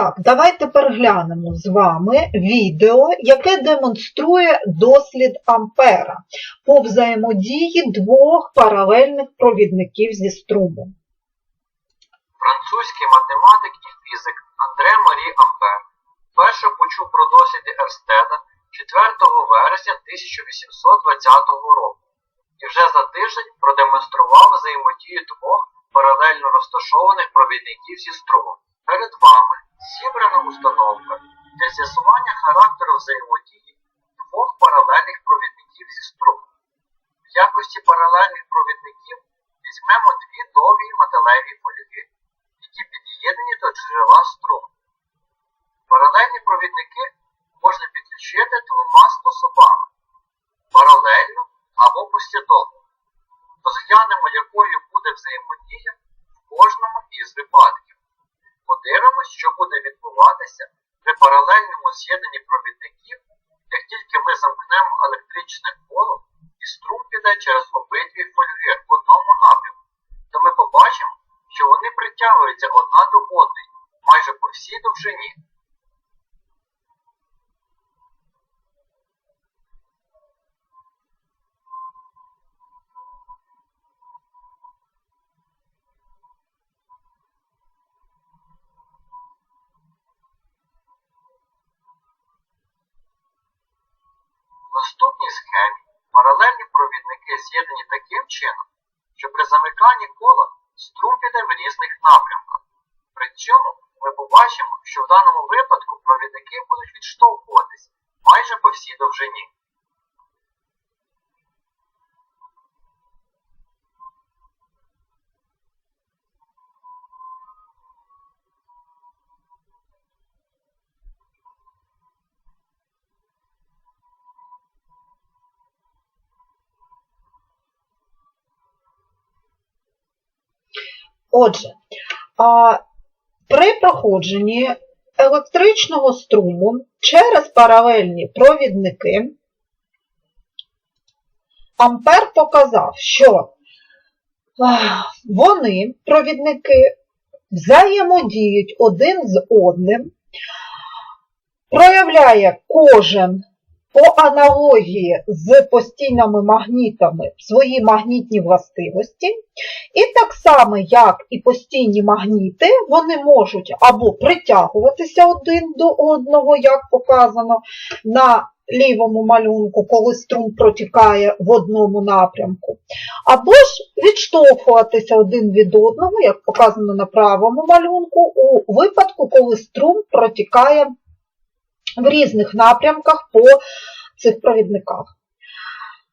Так, давайте переглянемо з вами відео, яке демонструє дослід Ампера по взаємодії двох паралельних провідників зі струмом. Французький математик і фізик Андре Марі Ампер вперше почув про досліди Ерстеда 4 вересня 1820 року і вже за тиждень продемонстрував взаємодію двох паралельно розташованих провідників зі струмом. Перед вами зібрана установка для з'ясування характеру взаємодії двох паралельних провідників зі струм. В якості паралельних провідників візьмемо дві довгі металеві фольги, які під'єднані до джерела струму. Паралельні провідники можна підключити двома способами паралельно або послідовно. Розглянемо, якою буде взаємодія в кожному із випадків. Подивимось, що буде відбуватися при паралельному з'єднанні провідників, як тільки ми замкнемо електричне коло і струм піде через обидві фольги в одному напрямку, побачимо, що вони притягуються одна до одної майже по всій довжині. В наступній схемі паралельні провідники з'єднані таким чином, що при замиканні кола струм піде в різних напрямках. При цьому ми побачимо, що в даному випадку провідники будуть відштовхуватись майже по всій довжині. Отже, при проходженні електричного струму через паралельні провідники Ампер показав, що вони, провідники, взаємодіють один з одним, проявляє кожен по аналогії з постійними магнітами свої магнітні властивості, і так само, як і постійні магніти, вони можуть або притягуватися один до одного, як показано на лівому малюнку, коли струм протікає в одному напрямку, або ж відштовхуватися один від одного, як показано на правому малюнку, у випадку, коли струм протікає в різних напрямках по цих провідниках.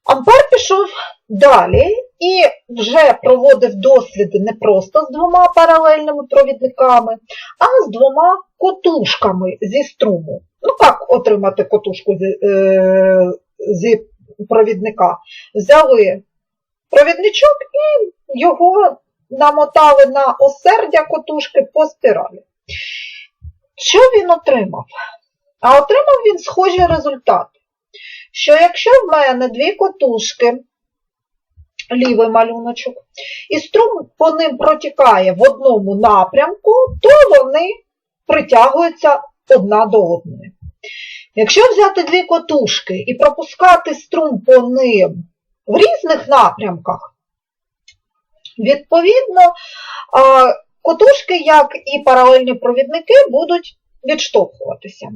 Ампер пішов далі і вже проводив досліди не просто з двома паралельними провідниками, а з двома котушками зі струму. Ну, як отримати котушку зі, е, зі провідника? Взяли провідничок і його намотали на осердя котушки по спіралі. Що він отримав? А отримав він схожі результати. Що якщо в мене дві котушки, лівий малюночок, і струм по ним протікає в одному напрямку, то вони притягуються одна до одної. Якщо взяти дві котушки і пропускати струм по ним в різних напрямках, відповідно, котушки, як і паралельні провідники, будуть відштовхуватися.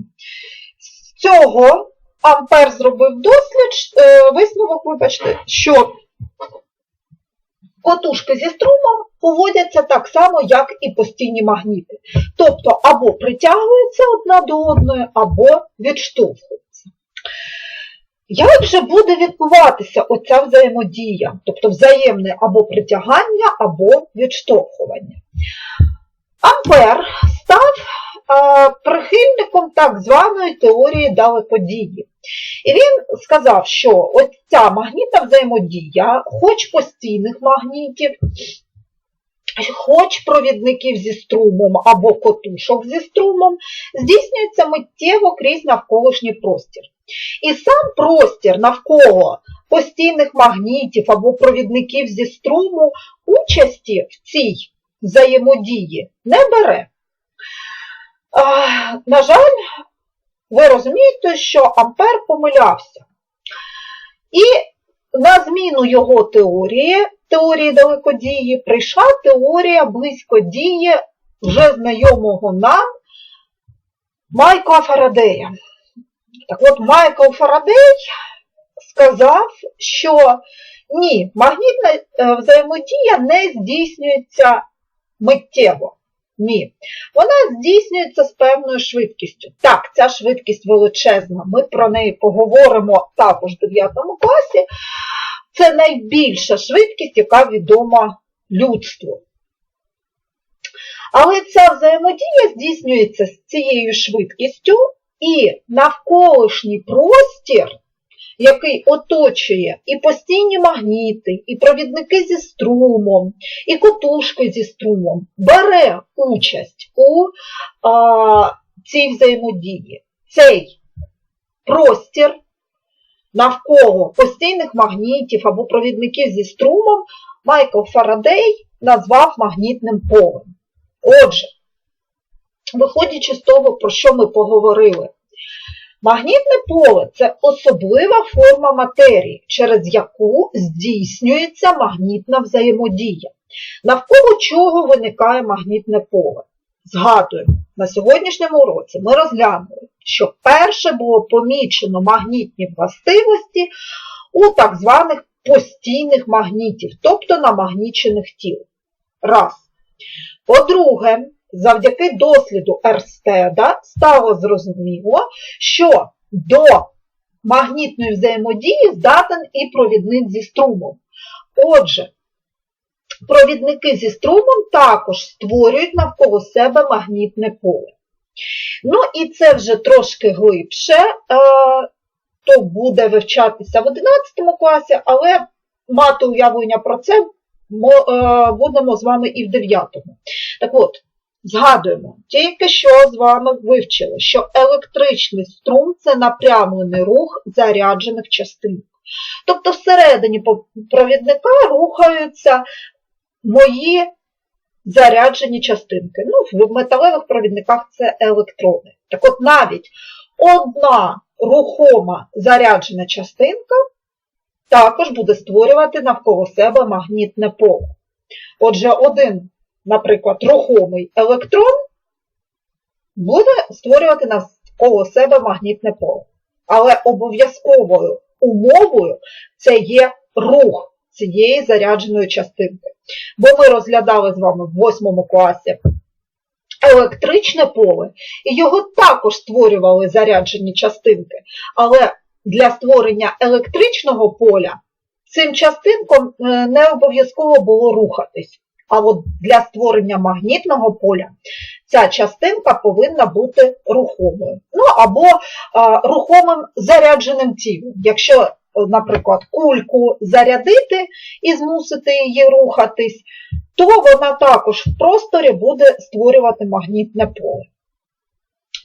З цього Ампер зробив дослід, е, висновок, вибачте, що котушки зі струмом поводяться так само, як і постійні магніти. Тобто або притягуються одна до одної, або відштовхуються. Як же буде відбуватися оця взаємодія, тобто взаємне або притягання, або відштовхування? Ампер став прихильником так званої теорії далекодії. І він сказав, що ось ця магнітна взаємодія, хоч постійних магнітів, хоч провідників зі струмом або котушок зі струмом, здійснюється миттєво крізь навколишній простір. І сам простір навколо постійних магнітів або провідників зі струму участі в цій взаємодії не бере. На жаль, ви розумієте, що Ампер помилявся. І на зміну його теорії, теорії далекодії, прийшла теорія близькодії вже знайомого нам Майкла Фарадея. Так от Майкл Фарадей сказав, що ні, магнітна е, взаємодія не здійснюється миттєво. Ні. Вона здійснюється з певною швидкістю. Так, ця швидкість величезна. Ми про неї поговоримо також в 9 класі. Це найбільша швидкість, яка відома людству. Але ця взаємодія здійснюється з цією швидкістю, і навколишній простір, який оточує і постійні магніти, і провідники зі струмом, і котушки зі струмом, бере участь у а, цій взаємодії. Цей простір навколо постійних магнітів або провідників зі струмом Майкл Фарадей назвав магнітним полем. Отже, виходячи з того, про що ми поговорили, магнітне поле це особлива форма матерії, через яку здійснюється магнітна взаємодія. Навколо чого виникає магнітне поле? Згадуємо, на сьогоднішньому уроці ми розглянули, що перше було помічено магнітні властивості у так званих постійних магнітів, тобто намагнічених тіл. Раз. По-друге, завдяки досліду Ерстеда стало зрозуміло, що до магнітної взаємодії здатен і провідник зі струмом. Отже, провідники зі струмом також створюють навколо себе магнітне поле. Ну і це вже трошки глибше, е, то буде вивчатися в 11 класі, але мати уявлення про це е, будемо з вами і в 9. Так от, згадуємо, тільки що з вами вивчили, що електричний струм це напрямлений рух заряджених частин. Тобто всередині провідника рухаються мої заряджені частинки. Ну, в металевих провідниках це електрони. Так от навіть одна рухома заряджена частинка також буде створювати навколо себе магнітне поле. Отже, один, наприклад, рухомий електрон буде створювати навколо себе магнітне поле. Але обов'язковою умовою це є рух цієї зарядженої частинки. Бо ми розглядали з вами в 8 класі електричне поле, і його також створювали заряджені частинки. Але для створення електричного поля цим частинкам е, не обов'язково було рухатись. А от для створення магнітного поля ця частинка повинна бути рухомою. Ну або рухомим зарядженим тілом. Якщо, наприклад, кульку зарядити і змусити її рухатись, то вона також в просторі буде створювати магнітне поле.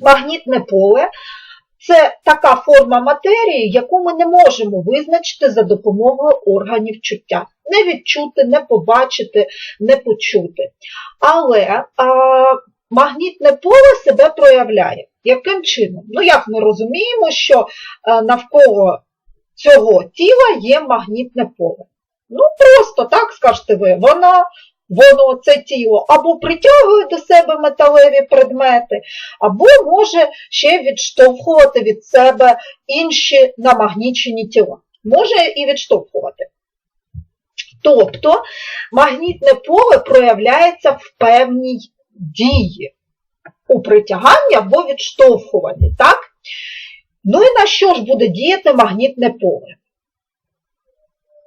Магнітне поле це така форма матерії, яку ми не можемо визначити за допомогою органів чуття. Не відчути, не побачити, не почути. Але а, магнітне поле себе проявляє. Яким чином? Ну, як ми розуміємо, що а, навколо цього тіла є магнітне поле. Ну, просто так скажете ви, вона воно це тіло або притягує до себе металеві предмети, або може ще відштовхувати від себе інші намагнічені тіла. Може і відштовхувати. Тобто магнітне поле проявляється в певній дії у притяганні або відштовхуванні. так? Ну і на що ж буде діяти магнітне поле?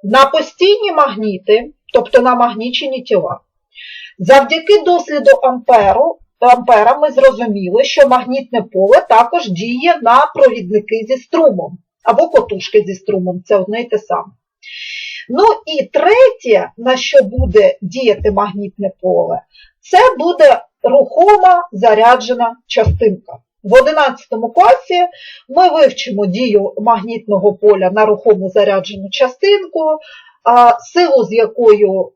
На постійні магніти тобто намагнічені тіла. Завдяки досліду Амперу, Ампера ми зрозуміли, що магнітне поле також діє на провідники зі струмом, або котушки зі струмом, це одне й те саме. Ну і третє, на що буде діяти магнітне поле, це буде рухома заряджена частинка. В 11 класі ми вивчимо дію магнітного поля на рухому заряджену частинку, силу з якою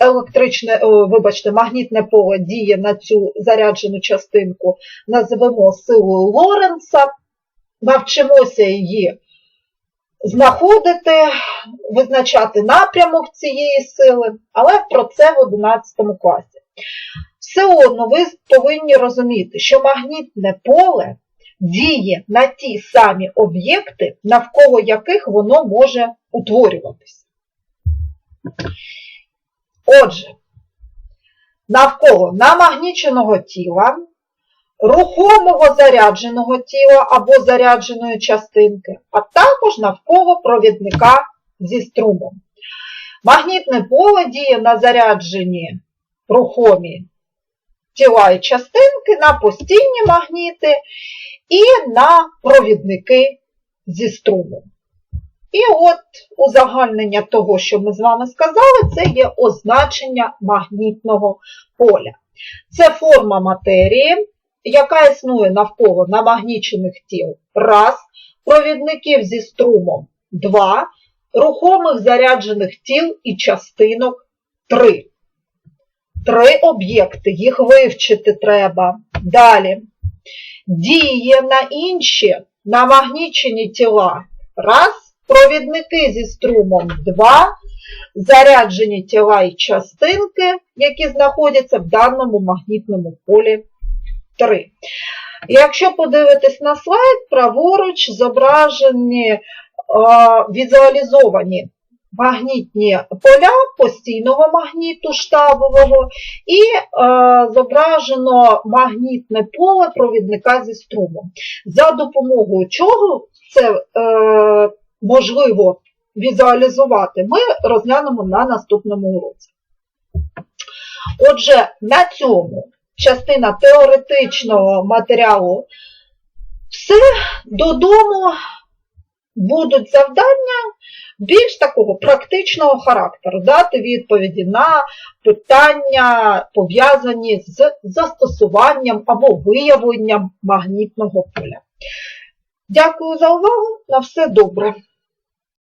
електричне, вибачте, магнітне поле діє на цю заряджену частинку, назвемо силою Лоренса, навчимося її знаходити, визначати напрямок цієї сили, але про це в 11 класі. Все одно ви повинні розуміти, що магнітне поле діє на ті самі об'єкти, навколо яких воно може утворюватися. Отже, навколо намагніченого тіла, рухомого зарядженого тіла або зарядженої частинки, а також навколо провідника зі струмом. Магнітне поле діє на заряджені рухомі тіла і частинки, на постійні магніти і на провідники зі струмом. І от узагальнення того, що ми з вами сказали, це є означення магнітного поля. Це форма матерії, яка існує навколо намагнічених тіл раз, провідників зі струмом 2, рухомих заряджених тіл і частинок 3. Три об'єкти, їх вивчити треба. Далі. Діє на інші намагнічені тіла. Раз, провідники зі струмом 2, заряджені тіла і частинки, які знаходяться в даному магнітному полі 3. Якщо подивитись на слайд, праворуч зображені е, візуалізовані магнітні поля постійного магніту штабового і е, зображено магнітне поле провідника зі струмом. За допомогою чого це е, можливо візуалізувати, ми розглянемо на наступному уроці. Отже, на цьому частина теоретичного матеріалу все додому будуть завдання більш такого практичного характеру, дати відповіді на питання, пов'язані з застосуванням або виявленням магнітного поля. Дякую за увагу. На все добре.